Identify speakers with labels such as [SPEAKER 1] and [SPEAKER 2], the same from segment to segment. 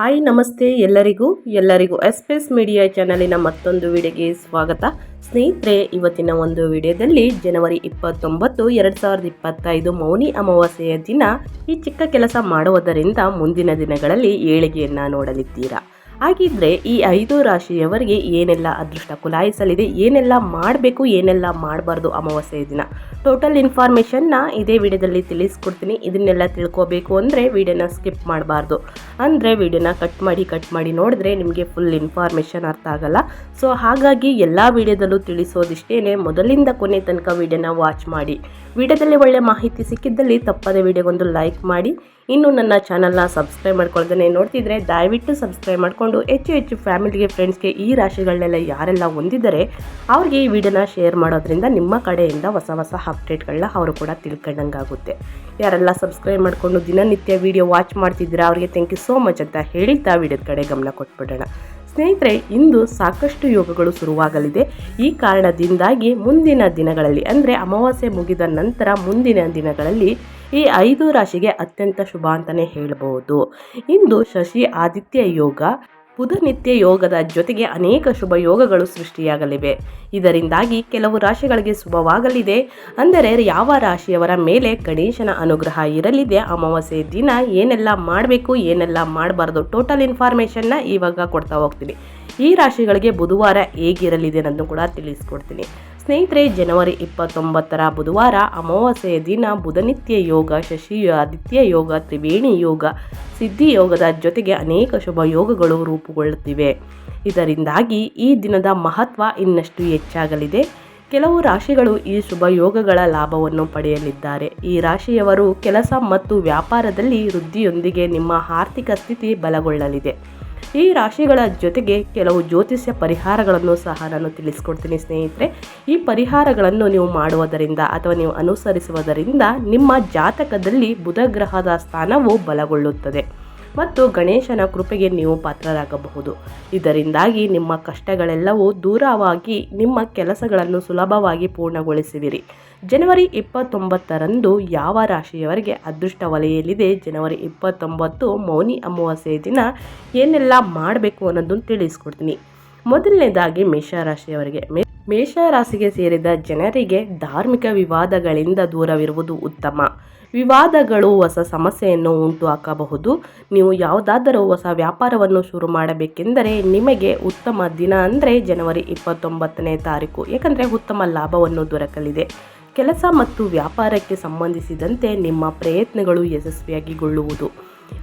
[SPEAKER 1] Hi, ನಮಸ್ತೆ ಎಲ್ಲರಿಗೂ. ಎಲ್ಲರಿಗೂ ಎಸ್ಪೇಸ್ ಮೀಡಿಯಾ ಚಾನಲಿನ ಮತ್ತೊಂದು ವಿಡಿಯೋಗೆ ಸ್ವಾಗತ. ಸ್ನೇಹಿತರೆ, ಇವತ್ತಿನ ಒಂದು ವಿಡಿಯೋದಲ್ಲಿ ಜನವರಿ ಇಪ್ಪತ್ತೊಂಬತ್ತು, ಎರಡು ಸಾವಿರದ ಇಪ್ಪತ್ತೈದು ಮೌನಿ ಅಮಾವಾಸ್ಯೆಯ ದಿನ. ಈ ಚಿಕ್ಕ ಕೆಲಸ ಮಾಡುವುದರಿಂದ ಮುಂದಿನ ದಿನಗಳಲ್ಲಿ ಏಳಿಗೆಯನ್ನು ನೋಡಲಿದ್ದೀರಾ? ಹಾಗಿದ್ರೆ ಈ ಐದು ರಾಶಿಯವರಿಗೆ ಏನೆಲ್ಲ ಅದೃಷ್ಟ ಕುಲಾಯಿಸಲಿದೆ, ಏನೆಲ್ಲ ಮಾಡಬೇಕು, ಏನೆಲ್ಲ ಮಾಡಬಾರ್ದು ಅಮಾವಾಸ್ಯೆಯ ದಿನ? ಟೋಟಲ್ ಇನ್ಫಾರ್ಮೇಷನ್ನ ಇದೇ ವಿಡಿಯೋದಲ್ಲಿ ತಿಳಿಸ್ಕೊಡ್ತೀನಿ. ಇದನ್ನೆಲ್ಲ ತಿಳ್ಕೋಬೇಕು ಅಂದರೆ ವಿಡಿಯೋನ ಸ್ಕಿಪ್ ಮಾಡಬಾರ್ದು. ಅಂದರೆ ವಿಡಿಯೋನ ಕಟ್ ಮಾಡಿ ಕಟ್ ಮಾಡಿ ನೋಡಿದ್ರೆ ನಿಮಗೆ ಫುಲ್ ಇನ್ಫಾರ್ಮೇಷನ್ ಅರ್ಥ ಆಗಲ್ಲ. ಸೊ ಹಾಗಾಗಿ ಎಲ್ಲ ವಿಡಿಯೋದಲ್ಲೂ ತಿಳಿಸೋದಿಷ್ಟೇ ಮೊದಲಿಂದ ಕೊನೆ ತನಕ ವಿಡಿಯೋನ ವಾಚ್ ಮಾಡಿ. ವಿಡಿಯೋದಲ್ಲಿ ಒಳ್ಳೆ ಮಾಹಿತಿ ಸಿಕ್ಕಿದ್ದಲ್ಲಿ ತಪ್ಪದೆ ವಿಡಿಯೋಗೊಂದು ಲೈಕ್ ಮಾಡಿ. ಇನ್ನು ನನ್ನ ಚಾನಲ್ನ ಸಬ್ಸ್ಕ್ರೈಬ್ ಮಾಡ್ಕೊಳ್ದೇ ನೋಡ್ತಿದ್ರೆ ದಯವಿಟ್ಟು ಸಬ್ಸ್ಕ್ರೈಬ್ ಮಾಡಿಕೊಂಡು ಹೆಚ್ಚು ಹೆಚ್ಚು ಫ್ಯಾಮಿಲಿಗೆ, ಫ್ರೆಂಡ್ಸ್ಗೆ ಈ ರಾಶಿಗಳನ್ನೆಲ್ಲ ಯಾರೆಲ್ಲ ಹೊಂದಿದ್ದಾರೆ, ಅವ್ರಿಗೆ ಈ ವಿಡಿಯೋನ ಶೇರ್ ಮಾಡೋದ್ರಿಂದ ನಿಮ್ಮ ಕಡೆಯಿಂದ ಹೊಸ ಹೊಸ ಅಪ್ಡೇಟ್ಗಳನ್ನ ಅವರು ಕೂಡ ತಿಳ್ಕೊಂಡಂಗಾಗುತ್ತೆ. ಯಾರೆಲ್ಲ ಸಬ್ಸ್ಕ್ರೈಬ್ ಮಾಡಿಕೊಂಡು ದಿನನಿತ್ಯ ವಿಡಿಯೋ ವಾಚ್ ಮಾಡ್ತಿದ್ದೀರಾ, ಅವರಿಗೆ ಥ್ಯಾಂಕ್ ಯು ಸೋ ಮಚ್ ಅಂತ ಹೇಳ್ತಾ ವಿಡಿಯೋದ ಕಡೆ ಗಮನ ಕೊಟ್ಬಿಡೋಣ. ಸ್ನೇಹಿತರೆ, ಇಂದು ಸಾಕಷ್ಟು ಯೋಗಗಳು ಶುರುವಾಗಲಿದೆ. ಈ ಕಾರಣದಿಂದಾಗಿ ಮುಂದಿನ ದಿನಗಳಲ್ಲಿ, ಅಂದರೆ ಅಮಾವಾಸ್ಯೆ ಮುಗಿದ ನಂತರ ಮುಂದಿನ ದಿನಗಳಲ್ಲಿ ಈ ಐದು ರಾಶಿಗೆ ಅತ್ಯಂತ ಶುಭ ಅಂತಲೇ ಹೇಳಬಹುದು ಇಂದು ಶಶಿ ಆದಿತ್ಯ ಯೋಗ, ಬುಧ ನಿತ್ಯ ಯೋಗದ ಜೊತೆಗೆ ಅನೇಕ ಶುಭ ಯೋಗಗಳು ಸೃಷ್ಟಿಯಾಗಲಿವೆ. ಇದರಿಂದಾಗಿ ಕೆಲವು ರಾಶಿಗಳಿಗೆ ಶುಭವಾಗಲಿದೆ. ಅಂದರೆ ಯಾವ ರಾಶಿಯವರ ಮೇಲೆ ಗಣೇಶನ ಅನುಗ್ರಹ ಇರಲಿದೆ ಅಮಾವಾಸ್ಯೆ ದಿನ ಏನೆಲ್ಲ ಮಾಡಬೇಕು, ಏನೆಲ್ಲ ಮಾಡಬಾರ್ದು ಟೋಟಲ್ ಇನ್ಫಾರ್ಮೇಷನ್ನ ಇವಾಗ ಕೊಡ್ತಾ ಹೋಗ್ತೀನಿ. ಈ ರಾಶಿಗಳಿಗೆ ಬುಧವಾರ ಹೇಗಿರಲಿದೆ ಅನ್ನೋದು ಕೂಡ ತಿಳಿಸ್ಕೊಡ್ತೀನಿ. ಸ್ನೇಹಿತರೆ, ಜನವರಿ ಇಪ್ಪತ್ತೊಂಬತ್ತರ ಬುಧವಾರ ಅಮಾವಾಸ್ಯೆಯ ದಿನ ಬುಧನಿತ್ಯ ಯೋಗ, ಶಶಿ ಆದಿತ್ಯ ಯೋಗ, ತ್ರಿವೇಣಿ ಯೋಗ, ಸಿದ್ಧಿ ಯೋಗದ ಜೊತೆಗೆ ಅನೇಕ ಶುಭ ಯೋಗಗಳು ರೂಪುಗೊಳ್ಳುತ್ತಿವೆ. ಇದರಿಂದಾಗಿ ಈ ದಿನದ ಮಹತ್ವ ಇನ್ನಷ್ಟು ಹೆಚ್ಚಾಗಲಿದೆ. ಕೆಲವು ರಾಶಿಗಳು ಈ ಶುಭ ಯೋಗಗಳ ಲಾಭವನ್ನು ಪಡೆಯಲಿದ್ದಾರೆ. ಈ ರಾಶಿಯವರು ಕೆಲಸ ಮತ್ತು ವ್ಯಾಪಾರದಲ್ಲಿ ವೃದ್ಧಿಯೊಂದಿಗೆ ನಿಮ್ಮ ಆರ್ಥಿಕ ಸ್ಥಿತಿ ಬಲಗೊಳ್ಳಲಿದೆ. ಈ ರಾಶಿಗಳ ಜೊತೆಗೆ ಕೆಲವು ಜ್ಯೋತಿಷ್ಯ ಪರಿಹಾರಗಳನ್ನು ಸಹ ನಾನು ತಿಳಿಸ್ಕೊಡ್ತೀನಿ ಸ್ನೇಹಿತರೆ. ಈ ಪರಿಹಾರಗಳನ್ನು ನೀವು ಮಾಡುವುದರಿಂದ ಅಥವಾ ನೀವು ಅನುಸರಿಸುವುದರಿಂದ ನಿಮ್ಮ ಜಾತಕದಲ್ಲಿ ಬುಧ ಗ್ರಹದ ಸ್ಥಾನವು ಬಲಗೊಳ್ಳುತ್ತದೆ. ಮತ್ತು ಗಣೇಶನ ಕೃಪೆಗೆ ನೀವು ಪಾತ್ರರಾಗಬಹುದು. ಇದರಿಂದಾಗಿ ನಿಮ್ಮ ಕಷ್ಟಗಳೆಲ್ಲವೂ ದೂರವಾಗಿ ನಿಮ್ಮ ಕೆಲಸಗಳನ್ನು ಸುಲಭವಾಗಿ ಪೂರ್ಣಗೊಳಿಸುವಿರಿ. ಜನವರಿ ಇಪ್ಪತ್ತೊಂಬತ್ತರಂದು ಯಾವ ರಾಶಿಯವರಿಗೆ ಅದೃಷ್ಟ ವಲಯಲ್ಲಿದೆ? ಜನವರಿ ಇಪ್ಪತ್ತೊಂಬತ್ತು ಮೌನಿ ಅಮಾವಾಸ್ಯೆ ದಿನ ಏನೆಲ್ಲ ಮಾಡಬೇಕು ಅನ್ನೋದನ್ನು ತಿಳಿಸ್ಕೊಡ್ತೀನಿ. ಮೊದಲನೇದಾಗಿ ಮೇಷರಾಶಿಯವರಿಗೆ ಮೇಷರಾಶಿಗೆ ಸೇರಿದ ಜನರಿಗೆ ಧಾರ್ಮಿಕ ವಿವಾದಗಳಿಂದ ದೂರವಿರುವುದು ಉತ್ತಮ. ವಿವಾದಗಳು ಹೊಸ ಸಮಸ್ಯೆಯನ್ನು ಉಂಟು ಹಾಕಬಹುದು ನೀವು ಯಾವುದಾದರೂ ಹೊಸ ವ್ಯಾಪಾರವನ್ನು ಶುರು ಮಾಡಬೇಕೆಂದರೆ ನಿಮಗೆ ಉತ್ತಮ ದಿನ ಅಂದರೆ ಜನವರಿ ಇಪ್ಪತ್ತೊಂಬತ್ತನೇ ತಾರೀಕು. ಏಕೆಂದರೆ ಉತ್ತಮ ಲಾಭವನ್ನು ದೊರಕಲಿದೆ. ಕೆಲಸ ಮತ್ತು ವ್ಯಾಪಾರಕ್ಕೆ ಸಂಬಂಧಿಸಿದಂತೆ ನಿಮ್ಮ ಪ್ರಯತ್ನಗಳು ಯಶಸ್ವಿಯಾಗಿಗೊಳ್ಳುವುದು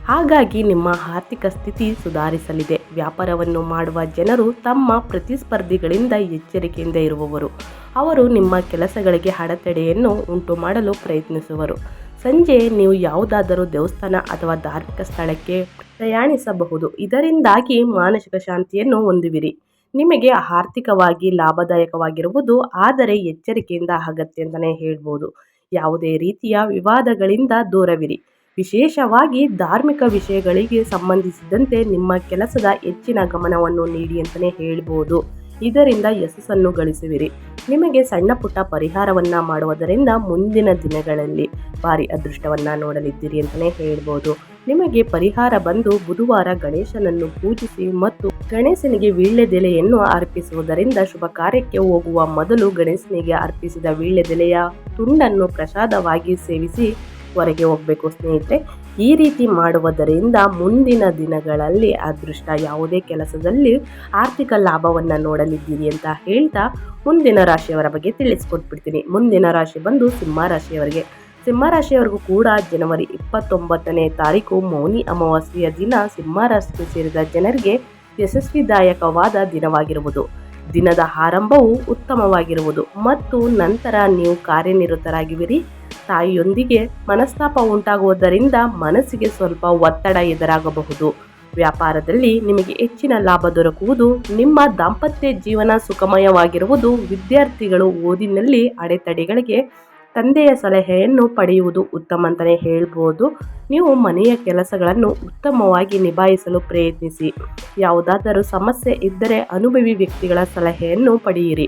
[SPEAKER 1] ಹಾಗಾಗಿ ನಿಮ್ಮ ಆರ್ಥಿಕ ಸ್ಥಿತಿ ಸುಧಾರಿಸಲಿದೆ. ವ್ಯಾಪಾರವನ್ನು ಮಾಡುವ ಜನರು ತಮ್ಮ ಪ್ರತಿಸ್ಪರ್ಧಿಗಳಿಂದ ಎಚ್ಚರಿಕೆಯಿಂದ ಇರುವವರು. ಅವರು ನಿಮ್ಮ ಕೆಲಸಗಳಿಗೆ ಅಡೆತಡೆಯನ್ನು ಉಂಟು ಮಾಡಲು ಪ್ರಯತ್ನಿಸುವರು. ಸಂಜೆ ನೀವು ಯಾವುದಾದರೂ ದೇವಸ್ಥಾನ ಅಥವಾ ಧಾರ್ಮಿಕ ಸ್ಥಳಕ್ಕೆ ಪ್ರಯಾಣಿಸಬಹುದು. ಇದರಿಂದಾಗಿ ಮಾನಸಿಕ ಶಾಂತಿಯನ್ನು ಹೊಂದುವಿರಿ. ನಿಮಗೆ ಆರ್ಥಿಕವಾಗಿ ಲಾಭದಾಯಕವಾಗಿರುವುದು, ಆದರೆ ಎಚ್ಚರಿಕೆಯಿಂದ ಅಗತ್ಯ ಅಂತಲೇ ಹೇಳ್ಬೋದು. ಯಾವುದೇ ರೀತಿಯ ವಿವಾದಗಳಿಂದ ದೂರವಿರಿ. ವಿಶೇಷವಾಗಿ ಧಾರ್ಮಿಕ ವಿಷಯಗಳಿಗೆ ಸಂಬಂಧಿಸಿದಂತೆ ನಿಮ್ಮ ಕೆಲಸದ ಹೆಚ್ಚಿನ ಗಮನವನ್ನು ನೀಡಿ ಅಂತಲೇ ಹೇಳ್ಬೋದು. ಇದರಿಂದ ಯಶಸ್ಸನ್ನು ಗಳಿಸುವಿರಿ. ನಿಮಗೆ ಸಣ್ಣ ಪುಟ್ಟ ಪರಿಹಾರವನ್ನು ಮಾಡುವುದರಿಂದ ಮುಂದಿನ ದಿನಗಳಲ್ಲಿ ಭಾರಿ ಅದೃಷ್ಟವನ್ನು ನೋಡಲಿದ್ದೀರಿ ಅಂತಲೇ ಹೇಳ್ಬೋದು. ನಿಮಗೆ ಪರಿಹಾರ ಬಂದು ಬುಧವಾರ ಗಣೇಶನನ್ನು ಪೂಜಿಸಿ ಮತ್ತು ಗಣೇಶನಿಗೆ ವೀಳ್ಯದೆಲೆಯನ್ನು ಅರ್ಪಿಸುವುದರಿಂದ ಶುಭ ಕಾರ್ಯಕ್ಕೆ ಹೋಗುವ ಮೊದಲು ಗಣೇಶನಿಗೆ ಅರ್ಪಿಸಿದ ವೀಳ್ಯದೆಲೆಯ ತುಂಡನ್ನು ಪ್ರಸಾದವಾಗಿ ಸೇವಿಸಿ ಹೊರಗೆ ಹೋಗಬೇಕು ಸ್ನೇಹಿತರೆ. ಈ ರೀತಿ ಮಾಡುವುದರಿಂದ ಮುಂದಿನ ದಿನಗಳಲ್ಲಿ ಅದೃಷ್ಟ ಯಾವುದೇ ಕೆಲಸದಲ್ಲಿ ಆರ್ಥಿಕ ಲಾಭವನ್ನು ನೋಡಲಿದ್ದೀರಿ ಅಂತ ಹೇಳ್ತಾ ಮುಂದಿನ ರಾಶಿಯವರ ಬಗ್ಗೆ ತಿಳಿಸ್ಕೊಟ್ಬಿಡ್ತೀನಿ. ಮುಂದಿನ ರಾಶಿ ಬಂದು ಸಿಂಹ ರಾಶಿಯವರಿಗೆ. ಸಿಂಹ ರಾಶಿಯವರೆಗೂ ಕೂಡ ಜನವರಿ ಇಪ್ಪತ್ತೊಂಬತ್ತನೇ ತಾರೀಕು ಮೌನಿ ಅಮಾವಾಸ್ಯೆಯ ದಿನ ಸಿಂಹ ರಾಶಿಗೆ ಸೇರಿದ ಜನರಿಗೆ ಯಶಸ್ವಿದಾಯಕವಾದ ದಿನವಾಗಿರುವುದು. ದಿನದ ಆರಂಭವು ಉತ್ತಮವಾಗಿರುವುದು ಮತ್ತು ನಂತರ ನೀವು ಕಾರ್ಯನಿರತರಾಗಿವಿರಿ. ತಾಯಿಯೊಂದಿಗೆ ಮನಸ್ತಾಪ ಉಂಟಾಗುವುದರಿಂದ ಮನಸ್ಸಿಗೆ ಸ್ವಲ್ಪ ಒತ್ತಡ ಎದುರಾಗಬಹುದು. ವ್ಯಾಪಾರದಲ್ಲಿ ನಿಮಗೆ ಹೆಚ್ಚಿನ ಲಾಭ ದೊರಕುವುದು ನಿಮ್ಮ ದಾಂಪತ್ಯ ಜೀವನ ಸುಖಮಯವಾಗಿರುವುದು ವಿದ್ಯಾರ್ಥಿಗಳು ಓದಿನಲ್ಲಿ ಅಡೆತಡೆಗಳಿಗೆ ತಂದೆಯ ಸಲಹೆಯನ್ನು ಪಡೆಯುವುದು ಉತ್ತಮ ಅಂತಲೇ ಹೇಳ್ಬೋದು. ನೀವು ಮನೆಯ ಕೆಲಸಗಳನ್ನು ಉತ್ತಮವಾಗಿ ನಿಭಾಯಿಸಲು ಪ್ರಯತ್ನಿಸಿ. ಯಾವುದಾದರೂ ಸಮಸ್ಯೆ ಇದ್ದರೆ ಅನುಭವಿ ವ್ಯಕ್ತಿಗಳ ಸಲಹೆಯನ್ನು ಪಡೆಯಿರಿ.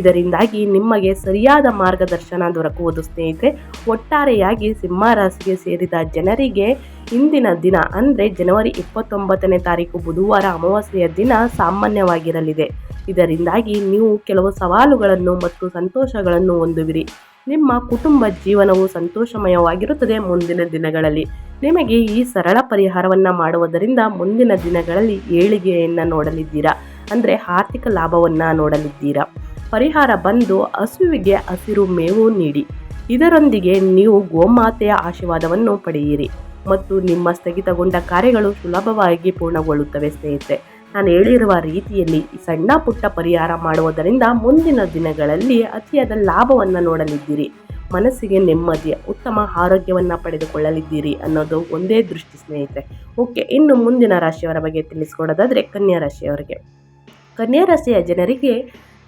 [SPEAKER 1] ಇದರಿಂದಾಗಿ ನಿಮಗೆ ಸರಿಯಾದ ಮಾರ್ಗದರ್ಶನ ದೊರಕುವುದು ಸ್ನೇಹಿತರೆ, ಒಟ್ಟಾರೆಯಾಗಿ ಸಿಂಹರಾಶಿಗೆ ಸೇರಿದ ಜನರಿಗೆ ಇಂದಿನ ದಿನ ಅಂದರೆ ಜನವರಿ ಇಪ್ಪತ್ತೊಂಬತ್ತನೇ ತಾರೀಕು ಬುಧವಾರ ಅಮಾವಾಸ್ಯೆಯ ದಿನ ಸಾಮಾನ್ಯವಾಗಿರಲಿದೆ. ಇದರಿಂದಾಗಿ ನೀವು ಕೆಲವು ಸವಾಲುಗಳನ್ನು ಮತ್ತು ಸಂತೋಷಗಳನ್ನು ಹೊಂದುವಿರಿ. ನಿಮ್ಮ ಕುಟುಂಬ ಜೀವನವು ಸಂತೋಷಮಯವಾಗಿರುತ್ತದೆ ಮುಂದಿನ ದಿನಗಳಲ್ಲಿ. ನಿಮಗೆ ಈ ಸರಳ ಪರಿಹಾರವನ್ನು ಮಾಡುವುದರಿಂದ ಮುಂದಿನ ದಿನಗಳಲ್ಲಿ ಏಳಿಗೆಯನ್ನು ನೋಡಲಿದ್ದೀರಾ? ಅಂದರೆ ಆರ್ಥಿಕ ಲಾಭವನ್ನು ನೋಡಲಿದ್ದೀರಾ? ಪರಿಹಾರ ಬಂದು ಹಸುವಿಗೆ ಹಸಿರು ಮೇವು ನೀಡಿ. ಇದರೊಂದಿಗೆ ನೀವು ಗೋಮಾತೆಯ ಆಶೀರ್ವಾದವನ್ನು ಪಡೆಯಿರಿ ಮತ್ತು ನಿಮ್ಮ ಸ್ಥಗಿತಗೊಂಡ ಕಾರ್ಯಗಳು ಸುಲಭವಾಗಿ ಪೂರ್ಣಗೊಳ್ಳುತ್ತವೆ ಸ್ನೇಹಿತರೆ. ನಾನು ಹೇಳಿರುವ ರೀತಿಯಲ್ಲಿ ಈ ಸಣ್ಣ ಪುಟ್ಟ ಪರಿಹಾರ ಮಾಡುವುದರಿಂದ ಮುಂದಿನ ದಿನಗಳಲ್ಲಿ ಅತಿಯಾದ ಲಾಭವನ್ನು ನೋಡಲಿದ್ದೀರಿ. ಮನಸ್ಸಿಗೆ ನೆಮ್ಮದಿಯ ಉತ್ತಮ ಆರೋಗ್ಯವನ್ನು ಪಡೆದುಕೊಳ್ಳಲಿದ್ದೀರಿ ಅನ್ನೋದು ಒಂದೇ ದೃಷ್ಟಿ ಸ್ನೇಹಿತರೆ. ಓಕೆ, ಇನ್ನು ಮುಂದಿನ ರಾಶಿಯವರ ಬಗ್ಗೆ ತಿಳಿಸ್ಕೊಡೋದಾದರೆ ಕನ್ಯಾ ರಾಶಿಯವರಿಗೆ. ಕನ್ಯಾ ರಾಶಿಯ ಜನರಿಗೆ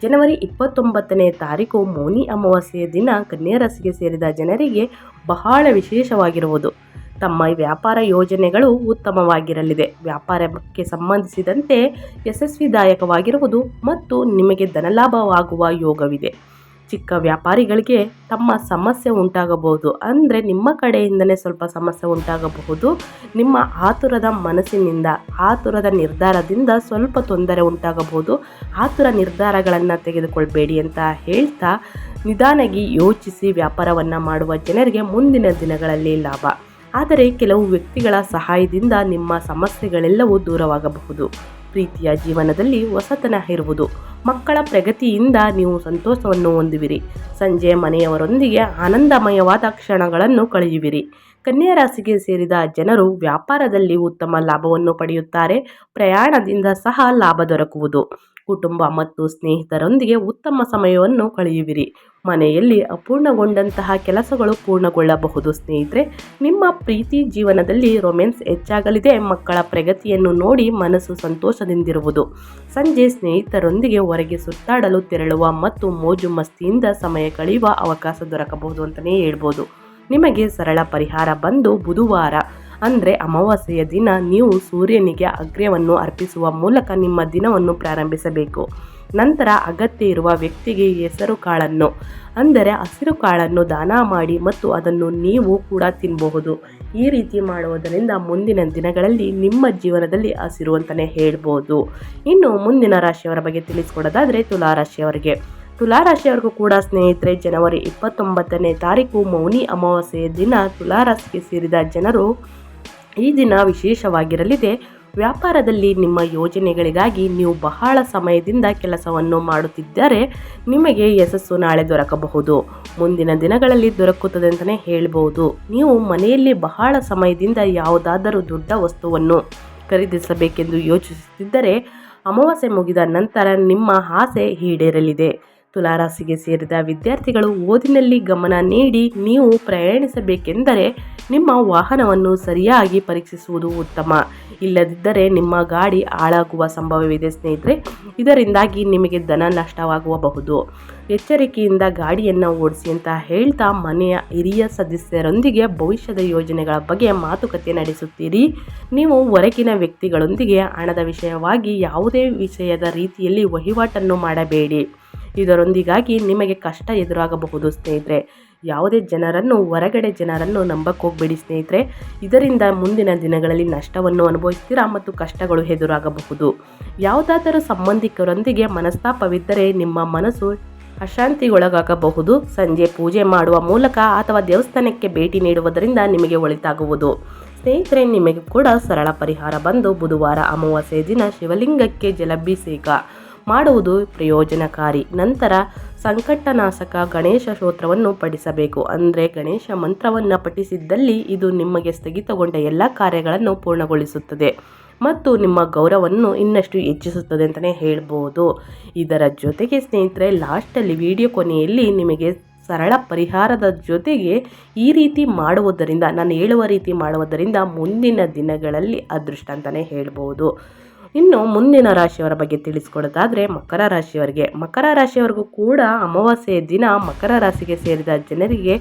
[SPEAKER 1] ಜನವರಿ ಇಪ್ಪತ್ತೊಂಬತ್ತನೇ ತಾರೀಕು ಮೌನಿ ಅಮಾವಾಸ್ಯೆಯ ದಿನ ಕನ್ಯಾ ಸೇರಿದ ಜನರಿಗೆ ಬಹಳ ವಿಶೇಷವಾಗಿರುವುದು. ತಮ್ಮ ವ್ಯಾಪಾರ ಯೋಜನೆಗಳು ಉತ್ತಮವಾಗಿರಲಿದೆ. ವ್ಯಾಪಾರಕ್ಕೆ ಸಂಬಂಧಿಸಿದಂತೆ ಯಶಸ್ವಿದಾಯಕವಾಗಿರುವುದು ಮತ್ತು ನಿಮಗೆ ಧನಲಾಭವಾಗುವ ಯೋಗವಿದೆ. ಚಿಕ್ಕ ವ್ಯಾಪಾರಿಗಳಿಗೆ ತಮ್ಮ ಸಮಸ್ಯೆ ಉಂಟಾಗಬಹುದು. ಅಂದರೆ ನಿಮ್ಮ ಕಡೆಯಿಂದನೇ ಸ್ವಲ್ಪ ಸಮಸ್ಯೆ ಉಂಟಾಗಬಹುದು. ನಿಮ್ಮ ಆತುರದ ಮನಸ್ಸಿನಿಂದ, ಆತುರದ ನಿರ್ಧಾರದಿಂದ ಸ್ವಲ್ಪ ತೊಂದರೆ ಉಂಟಾಗಬಹುದು. ಆತುರ ನಿರ್ಧಾರಗಳನ್ನು ತೆಗೆದುಕೊಳ್ಬೇಡಿ ಅಂತ ಹೇಳ್ತಾ ನಿಧಾನಗಿ ಯೋಚಿಸಿ ವ್ಯಾಪಾರವನ್ನು ಮಾಡುವ ಜನರಿಗೆ ಮುಂದಿನ ದಿನಗಳಲ್ಲಿ ಲಾಭ. ಆದರೆ ಕೆಲವು ವ್ಯಕ್ತಿಗಳ ಸಹಾಯದಿಂದ ನಿಮ್ಮ ಸಮಸ್ಯೆಗಳೆಲ್ಲವೂ ದೂರವಾಗಬಹುದು. ಪ್ರೀತಿಯ ಜೀವನದಲ್ಲಿ ಹೊಸತನ ಇರುವುದು. ಮಕ್ಕಳ ಪ್ರಗತಿಯಿಂದ ನೀವು ಸಂತೋಷವನ್ನು ಹೊಂದುವಿರಿ. ಸಂಜೆ ಮನೆಯವರೊಂದಿಗೆ ಆನಂದಮಯವಾದ ಕ್ಷಣಗಳನ್ನು ಕಳೆಯುವಿರಿ. ಕನ್ಯಾ ರಾಶಿಗೆ ಸೇರಿದ ಜನರು ವ್ಯಾಪಾರದಲ್ಲಿ ಉತ್ತಮ ಲಾಭವನ್ನು ಪಡೆಯುತ್ತಾರೆ. ಪ್ರಯಾಣದಿಂದ ಸಹ ಲಾಭ ದೊರಕುವುದು. ಕುಟುಂಬ ಮತ್ತು ಸ್ನೇಹಿತರೊಂದಿಗೆ ಉತ್ತಮ ಸಮಯವನ್ನು ಕಳೆಯುವಿರಿ. ಮನೆಯಲ್ಲಿ ಅಪೂರ್ಣಗೊಂಡಂತಹ ಕೆಲಸಗಳು ಪೂರ್ಣಗೊಳ್ಳಬಹುದು ಸ್ನೇಹಿತರೆ. ನಿಮ್ಮ ಪ್ರೀತಿ ಜೀವನದಲ್ಲಿ ರೊಮ್ಯಾನ್ಸ್ ಹೆಚ್ಚಾಗಲಿದೆ. ಮಕ್ಕಳ ಪ್ರಗತಿಯನ್ನು ನೋಡಿ ಮನಸ್ಸು ಸಂತೋಷದಿಂದಿರುವುದು. ಸಂಜೆ ಸ್ನೇಹಿತರೊಂದಿಗೆ ಹೊರಗೆ ಸುತ್ತಾಡಲು ತೆರಳುವ ಮತ್ತು ಮೋಜು ಮಸ್ತಿಯಿಂದ ಸಮಯ ಕಳೆಯುವ ಅವಕಾಶ ದೊರಕಬಹುದು ಅಂತಲೇ ಹೇಳ್ಬೋದು. ನಿಮಗೆ ಸರಳ ಪರಿಹಾರ ಬಂದು ಬುಧವಾರ, ಅಂದರೆ ಅಮಾವಾಸ್ಯೆಯ ದಿನ, ನೀವು ಸೂರ್ಯನಿಗೆ ಅಗ್ರ್ಯವನ್ನು ಅರ್ಪಿಸುವ ಮೂಲಕ ನಿಮ್ಮ ದಿನವನ್ನು ಪ್ರಾರಂಭಿಸಬೇಕು. ನಂತರ ಅಗತ್ಯ ಇರುವ ವ್ಯಕ್ತಿಗೆ ಹೆಸರು ಕಾಳನ್ನು, ಅಂದರೆ ಹಸಿರು ಕಾಳನ್ನು ದಾನ ಮಾಡಿ ಮತ್ತು ಅದನ್ನು ನೀವು ಕೂಡ ತಿನ್ನಬಹುದು ಈ ರೀತಿ ಮಾಡುವುದರಿಂದ ಮುಂದಿನ ದಿನಗಳಲ್ಲಿ ನಿಮ್ಮ ಜೀವನದಲ್ಲಿ ಹಸಿರು ಅಂತಲೇ ಹೇಳ್ಬೋದು. ಇನ್ನು ಮುಂದಿನ ರಾಶಿಯವರ ಬಗ್ಗೆ ತಿಳಿಸ್ಕೊಡೋದಾದರೆ ತುಲಾ ರಾಶಿಯವರಿಗೆ ತುಲಾರಾಶಿಯವರೆಗೂ ಕೂಡ ಸ್ನೇಹಿತರೆ, ಜನವರಿ ಇಪ್ಪತ್ತೊಂಬತ್ತನೇ ತಾರೀಕು ಮೌನಿ ಅಮಾವಾಸ್ಯೆಯ ದಿನ ತುಲಾರಾಶಿಗೆ ಸೇರಿದ ಜನರು ಈ ದಿನ ವಿಶೇಷವಾಗಿರಲಿದೆ. ವ್ಯಾಪಾರದಲ್ಲಿ ನಿಮ್ಮ ಯೋಜನೆಗಳಿಗಾಗಿ ನೀವು ಬಹಳ ಸಮಯದಿಂದ ಕೆಲಸವನ್ನು ಮಾಡುತ್ತಿದ್ದರೆ ನಿಮಗೆ ಯಶಸ್ಸು ನಾಳೆ ದೊರಕಬಹುದು. ಮುಂದಿನ ದಿನಗಳಲ್ಲಿ ದೊರಕುತ್ತದೆ ಅಂತಲೇ ಹೇಳಬಹುದು ನೀವು ಮನೆಯಲ್ಲಿ ಬಹಳ ಸಮಯದಿಂದ ಯಾವುದಾದರೂ ದೊಡ್ಡ ವಸ್ತುವನ್ನು ಖರೀದಿಸಬೇಕೆಂದು ಯೋಚಿಸುತ್ತಿದ್ದರೆ ಅಮಾವಾಸ್ಯೆ ಮುಗಿದ ನಂತರ ನಿಮ್ಮ ಆಸೆ ಈಡೇರಲಿದೆ. ತುಲಾರಾಶಿಗೆ ಸೇರಿದ ವಿದ್ಯಾರ್ಥಿಗಳು ಓದಿನಲ್ಲಿ ಗಮನ ನೀಡಿ ನೀವು ಪ್ರಯಾಣಿಸಬೇಕೆಂದರೆ ನಿಮ್ಮ ವಾಹನವನ್ನು ಸರಿಯಾಗಿ ಪರೀಕ್ಷಿಸುವುದು ಉತ್ತಮ. ಇಲ್ಲದಿದ್ದರೆ ನಿಮ್ಮ ಗಾಡಿ ಹಾಳಾಗುವ ಸಂಭವವಿದೆ ಸ್ನೇಹಿತರೆ. ಇದರಿಂದಾಗಿ ನಿಮಗೆ ಧನ ನಷ್ಟವಾಗಬಹುದು. ಎಚ್ಚರಿಕೆಯಿಂದ ಗಾಡಿಯನ್ನು ಓಡಿಸಿ ಅಂತ ಹೇಳ್ತಾ ಮನೆಯ ಹಿರಿಯ ಸದಸ್ಯರೊಂದಿಗೆ ಭವಿಷ್ಯದ ಯೋಜನೆಗಳ ಬಗ್ಗೆ ಮಾತುಕತೆ ನಡೆಸುತ್ತೀರಿ. ನೀವು ಹೊರಗಿನ ವ್ಯಕ್ತಿಗಳೊಂದಿಗೆ ಹಣದ ವಿಷಯವಾಗಿ ಯಾವುದೇ ವಿಷಯದ ರೀತಿಯಲ್ಲಿ ವಹಿವಾಟನ್ನು ಮಾಡಬೇಡಿ. ಇದರೊಂದಿಗಾಗಿ ನಿಮಗೆ ಕಷ್ಟ ಎದುರಾಗಬಹುದು, ಸ್ನೇಹಿತರೆ. ಯಾವುದೇ ಜನರನ್ನು, ಹೊರಗಡೆ ಜನರನ್ನು ನಂಬಕ್ಕೆ ಹೋಗಬೇಡಿ, ಸ್ನೇಹಿತರೆ. ಇದರಿಂದ ಮುಂದಿನ ದಿನಗಳಲ್ಲಿ ನಷ್ಟವನ್ನು ಅನುಭವಿಸ್ತೀರಾ ಮತ್ತು ಕಷ್ಟಗಳು ಎದುರಾಗಬಹುದು. ಯಾವುದಾದರೂ ಸಂಬಂಧಿಕರೊಂದಿಗೆ ಮನಸ್ತಾಪವಿದ್ದರೆ ನಿಮ್ಮ ಮನಸ್ಸು ಅಶಾಂತಿಗೊಳಗಾಗಬಹುದು. ಸಂಜೆ ಪೂಜೆ ಮಾಡುವ ಮೂಲಕ ಅಥವಾ ದೇವಸ್ಥಾನಕ್ಕೆ ಭೇಟಿ ನೀಡುವುದರಿಂದ ನಿಮಗೆ ಒಳಿತಾಗುವುದು. ಸ್ನೇಹಿತರೆ, ನಿಮಗೆ ಕೂಡ ಸರಳ ಪರಿಹಾರ ಬಂದು ಬುಧವಾರ ಅಮಾವಾಸ್ಯೆ ದಿನ ಶಿವಲಿಂಗಕ್ಕೆ ಜಲಾಭಿಷೇಕ. ಮಾಡುವುದು ಪ್ರಯೋಜನಕಾರಿ. ನಂತರ ಸಂಕಟನಾಶಕ ಗಣೇಶ ಸ್ತೋತ್ರವನ್ನು ಪಠಿಸಬೇಕು. ಅಂದರೆ ಗಣೇಶ ಮಂತ್ರವನ್ನು ಪಠಿಸಿದ್ದಲ್ಲಿ ಇದು ನಿಮಗೆ ಸ್ಥಗಿತಗೊಂಡ ಎಲ್ಲ ಕಾರ್ಯಗಳನ್ನು ಪೂರ್ಣಗೊಳಿಸುತ್ತದೆ ಮತ್ತು ನಿಮ್ಮ ಗೌರವವನ್ನು ಇನ್ನಷ್ಟು ಹೆಚ್ಚಿಸುತ್ತದೆ ಅಂತಲೇ ಹೇಳ್ಬೋದು. ಇದರ ಜೊತೆಗೆ ಸ್ನೇಹಿತರೆ ಲಾಸ್ಟಲ್ಲಿ ವಿಡಿಯೋ ಕೊನೆಯಲ್ಲಿ ನಿಮಗೆ ಸರಳ ಪರಿಹಾರದ ಜೊತೆಗೆ ಈ ರೀತಿ ಮಾಡುವುದರಿಂದ, ನಾನು ಹೇಳುವ ರೀತಿ ಮಾಡುವುದರಿಂದ ಮುಂದಿನ ದಿನಗಳಲ್ಲಿ ಅದೃಷ್ಟ ಅಂತಲೇ ಹೇಳ್ಬೋದು. ಇನ್ನು ಮುಂದಿನ ರಾಶಿಯವರ ಬಗ್ಗೆ ತಿಳಿಸ್ಕೊಡೋದಾದರೆ ಮಕರ ರಾಶಿಯವರಿಗೆ. ಮಕರ ರಾಶಿಯವರೆಗೂ ಕೂಡ ಅಮಾವಾಸ್ಯೆಯ ದಿನ ಮಕರ ರಾಶಿಗೆ ಸೇರಿದ ಜನರಿಗೆ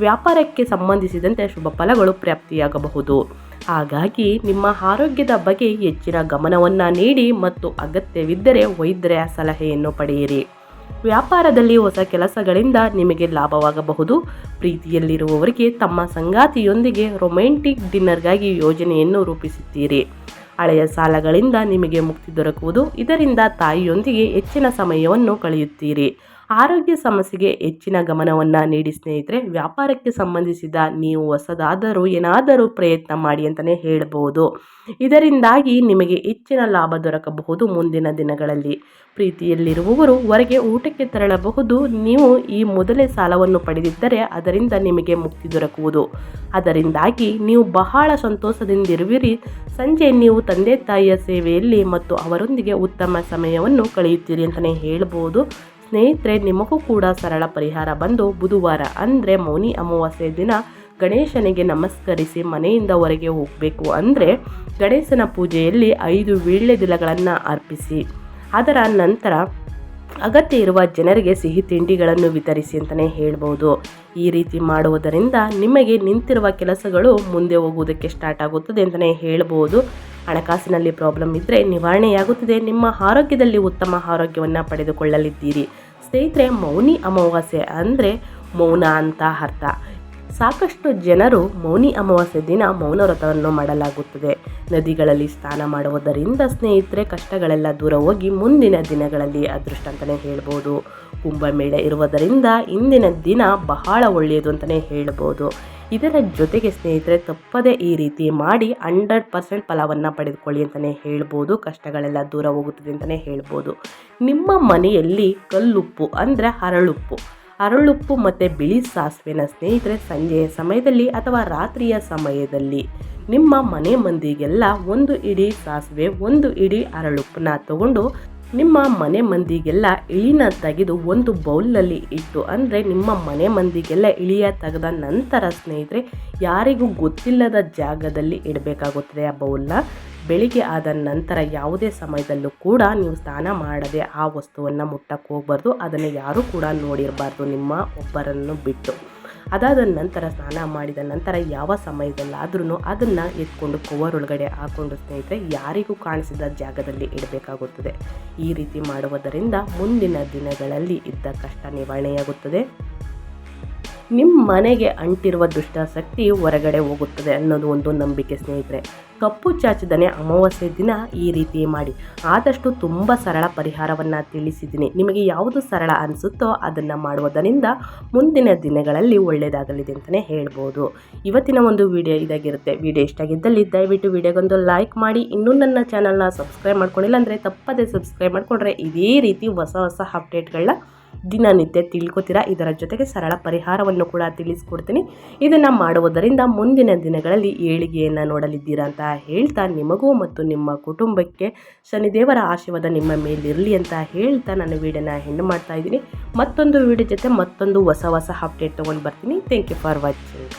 [SPEAKER 1] ವ್ಯಾಪಾರಕ್ಕೆ ಸಂಬಂಧಿಸಿದಂತೆ ಶುಭ ಫಲಗಳು ಪ್ರಾಪ್ತಿಯಾಗಬಹುದು. ಹಾಗಾಗಿ ನಿಮ್ಮ ಆರೋಗ್ಯದ ಬಗ್ಗೆ ಹೆಚ್ಚಿನ ಗಮನವನ್ನು ನೀಡಿ ಮತ್ತು ಅಗತ್ಯವಿದ್ದರೆ ವೈದ್ಯರ ಸಲಹೆಯನ್ನು ಪಡೆಯಿರಿ. ವ್ಯಾಪಾರದಲ್ಲಿ ಹೊಸ ಕೆಲಸಗಳಿಂದ ನಿಮಗೆ ಲಾಭವಾಗಬಹುದು. ಪ್ರೀತಿಯಲ್ಲಿರುವವರಿಗೆ ತಮ್ಮ ಸಂಗಾತಿಯೊಂದಿಗೆ ರೊಮ್ಯಾಂಟಿಕ್ ಡಿನ್ನರ್ಗಾಗಿ ಯೋಜನೆಯನ್ನು ರೂಪಿಸುತ್ತೀರಿ. ಹಳೆಯ ಸಾಲಗಳಿಂದ ನಿಮಗೆ ಮುಕ್ತಿ ದೊರಕುವುದು ಇದರಿಂದ ತಾಯಿಯೊಂದಿಗೆ ಹೆಚ್ಚಿನ ಸಮಯವನ್ನು ಕಳೆಯುತ್ತೀರಿ. ಆರೋಗ್ಯ ಸಮಸ್ಯೆಗೆ ಹೆಚ್ಚಿನ ಗಮನವನ್ನು ನೀಡಿ ಸ್ನೇಹಿತರೆ, ವ್ಯಾಪಾರಕ್ಕೆ ಸಂಬಂಧಿಸಿದ ನೀವು ಹೊಸದಾದರೂ ಏನಾದರೂ ಪ್ರಯತ್ನ ಮಾಡಿ ಅಂತಲೇ ಹೇಳಬಹುದು ಇದರಿಂದಾಗಿ ನಿಮಗೆ ಹೆಚ್ಚಿನ ಲಾಭ ದೊರಕಬಹುದು ಮುಂದಿನ ದಿನಗಳಲ್ಲಿ. ಪ್ರೀತಿಯಲ್ಲಿರುವವರು ಹೊರಗೆ ಊಟಕ್ಕೆ ತೆರಳಬಹುದು. ನೀವು ಈ ಮೊದಲೇ ಸಾಲವನ್ನು ಪಡೆದಿದ್ದರೆ ಅದರಿಂದ ನಿಮಗೆ ಮುಕ್ತಿ ದೊರಕುವುದು. ಅದರಿಂದಾಗಿ ನೀವು ಬಹಳ ಸಂತೋಷದಿಂದಿರುವಿರಿ. ಸಂಜೆ ನೀವು ತಂದೆ ತಾಯಿಯ ಸೇವೆಯಲ್ಲಿ ಮತ್ತು ಅವರೊಂದಿಗೆ ಉತ್ತಮ ಸಮಯವನ್ನು ಕಳೆಯುತ್ತೀರಿ ಅಂತಲೇ ಹೇಳ್ಬೋದು. ಸ್ನೇಹಿತರೆ, ನಿಮಗೂ ಕೂಡ ಸರಳ ಪರಿಹಾರ ಬಂದು ಬುಧವಾರ, ಅಂದರೆ ಮೌನಿ ಅಮಾವಾಸ್ಯೆ ದಿನ, ಗಣೇಶನಿಗೆ ನಮಸ್ಕರಿಸಿ ಮನೆಯಿಂದ ಹೊರಗೆ ಹೋಗಬೇಕು ಅಂದರೆ ಗಣೇಶನ ಪೂಜೆಯಲ್ಲಿ ಐದು ವೀಳ್ಯದೆಲೆಗಳನ್ನು ಅರ್ಪಿಸಿ. ಅದರ ನಂತರ ಅಗತ್ಯ ಇರುವ ಜನರಿಗೆ ಸಿಹಿ ತಿಂಡಿಗಳನ್ನು ವಿತರಿಸಿ ಅಂತಲೇ ಹೇಳ್ಬೋದು. ಈ ರೀತಿ ಮಾಡುವುದರಿಂದ ನಿಮಗೆ ನಿಂತಿರುವ ಕೆಲಸಗಳು ಮುಂದೆ ಹೋಗುವುದಕ್ಕೆ ಸ್ಟಾರ್ಟ್ ಆಗುತ್ತದೆ ಅಂತಲೇ ಹೇಳ್ಬೋದು. ಹಣಕಾಸಿನಲ್ಲಿ ಪ್ರಾಬ್ಲಮ್ ಇದ್ದರೆ ನಿವಾರಣೆಯಾಗುತ್ತದೆ. ನಿಮ್ಮ ಆರೋಗ್ಯದಲ್ಲಿ ಉತ್ತಮ ಆರೋಗ್ಯವನ್ನು ಪಡೆದುಕೊಳ್ಳಲಿದ್ದೀರಿ. ಸ್ನೇಹಿತರೆ, ಮೌನಿ ಅಮಾವಾಸ್ಯೆ ಅಂದರೆ ಮೌನ ಅಂತ ಅರ್ಥ. ಸಾಕಷ್ಟು ಜನರು ಮೌನಿ ಅಮಾವಾಸ್ಯೆ ದಿನ ಮೌನ ವ್ರತವನ್ನು ಮಾಡಲಾಗುತ್ತದೆ. ನದಿಗಳಲ್ಲಿ ಸ್ನಾನ ಮಾಡುವುದರಿಂದ ಸ್ನೇಹಿತರೆ, ಕಷ್ಟಗಳೆಲ್ಲ ದೂರ ಹೋಗಿ ಮುಂದಿನ ದಿನಗಳಲ್ಲಿ ಅದೃಷ್ಟ ಅಂತಲೇ ಹೇಳ್ಬೋದು. ಕುಂಭಮೇಳ ಇರುವುದರಿಂದ ಇಂದಿನ ದಿನ ಬಹಳ ಒಳ್ಳೆಯದು ಅಂತಲೇ ಹೇಳ್ಬೋದು. ಇದರ ಜೊತೆಗೆ ಸ್ನೇಹಿತರೆ, ತಪ್ಪದೇ ಈ ರೀತಿ ಮಾಡಿ ಹಂಡ್ರೆಡ್ ಪರ್ಸೆಂಟ್ ಫಲವನ್ನು ಪಡೆದುಕೊಳ್ಳಿ ಅಂತಲೇ ಹೇಳ್ಬೋದು. ಕಷ್ಟಗಳೆಲ್ಲ ದೂರ ಹೋಗುತ್ತದೆ ಅಂತಲೇ ಹೇಳ್ಬೋದು. ನಿಮ್ಮ ಮನೆಯಲ್ಲಿ ಕಲ್ಲುಪ್ಪು ಅಂದರೆ ಹರಳುಪ್ಪು. ಹರಳುಪ್ಪು ಮತ್ತು ಬಿಳಿ ಸಾಸಿವೆನ ಸ್ನೇಹಿತರೆ, ಸಂಜೆಯ ಸಮಯದಲ್ಲಿ ಅಥವಾ ರಾತ್ರಿಯ ಸಮಯದಲ್ಲಿ. ನಿಮ್ಮ ಮನೆ ಮಂದಿಗೆಲ್ಲ ಒಂದು ಇಡೀ ಸಾಸಿವೆ, ಒಂದು ಇಡೀ ಹರಳುಪ್ಪನ್ನ ತಗೊಂಡು ನಿಮ್ಮ ಮನೆ ಮಂದಿಗೆಲ್ಲ ಇಳಿನ ತೆಗೆದು ಒಂದು ಬೌಲ್ನಲ್ಲಿ ಇಟ್ಟು, ಅಂದರೆ ನಿಮ್ಮ ಮನೆ ಮಂದಿಗೆಲ್ಲ ಇಳಿಯ ತೆಗೆದ ನಂತರ, ಸ್ನೇಹಿತರೆ, ಯಾರಿಗೂ ಗೊತ್ತಿಲ್ಲದ ಜಾಗದಲ್ಲಿ ಇಡಬೇಕಾಗುತ್ತದೆ ಆ ಬೌಲ್ನ. ಬೆಳಿಗ್ಗೆ ಆದ ನಂತರ ಯಾವುದೇ ಸಮಯದಲ್ಲೂ ಕೂಡ ನೀವು ಸ್ನಾನ ಮಾಡದೆ ಆ ವಸ್ತುವನ್ನು ಮುಟ್ಟಕ್ಕೆ ಹೋಗಬಾರ್ದು. ಅದನ್ನು ಯಾರೂ ಕೂಡ ನೋಡಿರಬಾರ್ದು ನಿಮ್ಮ ಒಬ್ಬರನ್ನು ಬಿಟ್ಟು. ಅದಾದ ನಂತರ ಸ್ನಾನ ಮಾಡಿದ ನಂತರ ಯಾವ ಸಮಯದಲ್ಲಾದ್ರೂ ಅದನ್ನು ಎತ್ಕೊಂಡು ಕವರ್ ಒಳಗಡೆ ಹಾಕೊಂಡು ಸ್ನೇಹಿತರೆ, ಯಾರಿಗೂ ಕಾಣಿಸಿದ ಜಾಗದಲ್ಲಿ ಇಡಬೇಕಾಗುತ್ತದೆ. ಈ ರೀತಿ ಮಾಡುವುದರಿಂದ ಮುಂದಿನ ದಿನಗಳಲ್ಲಿ ಇದ್ದ ಕಷ್ಟ ನಿವಾರಣೆಯಾಗುತ್ತದೆ. ನಿಮ್ಮ ಮನೆಗೆ ಅಂಟಿರುವ ದುಷ್ಟಶಕ್ತಿ ಹೊರಗಡೆ ಹೋಗುತ್ತದೆ ಅನ್ನೋದು ಒಂದು ನಂಬಿಕೆ ಸ್ನೇಹಿತರೆ. ಕಪ್ಪು ಚಾಚಿದನೆ ಅಮಾವಾಸ್ಯೆ ದಿನ ಈ ರೀತಿ ಮಾಡಿ. ಆದಷ್ಟು ತುಂಬ ಸರಳ ಪರಿಹಾರವನ್ನು ತಿಳಿಸಿದ್ದೀನಿ. ನಿಮಗೆ ಯಾವುದು ಸರಳ ಅನಿಸುತ್ತೋ ಅದನ್ನು ಮಾಡುವುದರಿಂದ ಮುಂದಿನ ದಿನಗಳಲ್ಲಿ ಒಳ್ಳೆಯದಾಗಲಿದೆ ಅಂತಲೇ ಹೇಳ್ಬೋದು. ಇವತ್ತಿನ ಒಂದು ವಿಡಿಯೋ ಇದಾಗಿರುತ್ತೆ. ವಿಡಿಯೋ ಇಷ್ಟ ಆಗಿದ್ದಲ್ಲಿ ದಯವಿಟ್ಟು ವಿಡಿಯೋಗೊಂದು ಲೈಕ್ ಮಾಡಿ. ಇನ್ನೂ ನನ್ನ ಚಾನಲ್ನ ಸಬ್ಸ್ಕ್ರೈಬ್ ಮಾಡ್ಕೊಂಡಿಲ್ಲ ಅಂದರೆ ತಪ್ಪದೇ ಸಬ್ಸ್ಕ್ರೈಬ್ ಮಾಡಿಕೊಂಡ್ರೆ ಇದೇ ರೀತಿ ಹೊಸ ಹೊಸ ಅಪ್ಡೇಟ್ಗಳನ್ನ ದಿನನಿತ್ಯ ತಿಳ್ಕೊತೀರಾ? ಇದರ ಜೊತೆಗೆ ಸರಳ ಪರಿಹಾರವನ್ನು ಕೂಡ ತಿಳಿಸ್ಕೊಡ್ತೀನಿ. ಇದನ್ನು ಮಾಡುವುದರಿಂದ ಮುಂದಿನ ದಿನಗಳಲ್ಲಿ ಏಳಿಗೆಯನ್ನು ನೋಡಲಿದ್ದೀರಾ ಅಂತ ಹೇಳ್ತಾ ನಿಮಗೂ ಮತ್ತು ನಿಮ್ಮ ಕುಟುಂಬಕ್ಕೆ ಶನಿದೇವರ ಆಶೀರ್ವಾದ ನಿಮ್ಮ ಮೇಲಿರಲಿ ಅಂತ ಹೇಳ್ತಾ ನಾನು ವೀಡಿಯೋನ ಹೆಣ್ಣು ಮಾಡ್ತಾ ಇದ್ದೀನಿ. ಮತ್ತೊಂದು ವೀಡಿಯೋ ಜೊತೆ ಮತ್ತೊಂದು ಹೊಸ ಹೊಸ ಅಪ್ಡೇಟ್ ತೊಗೊಂಡು ಬರ್ತೀನಿ. Thank you for watching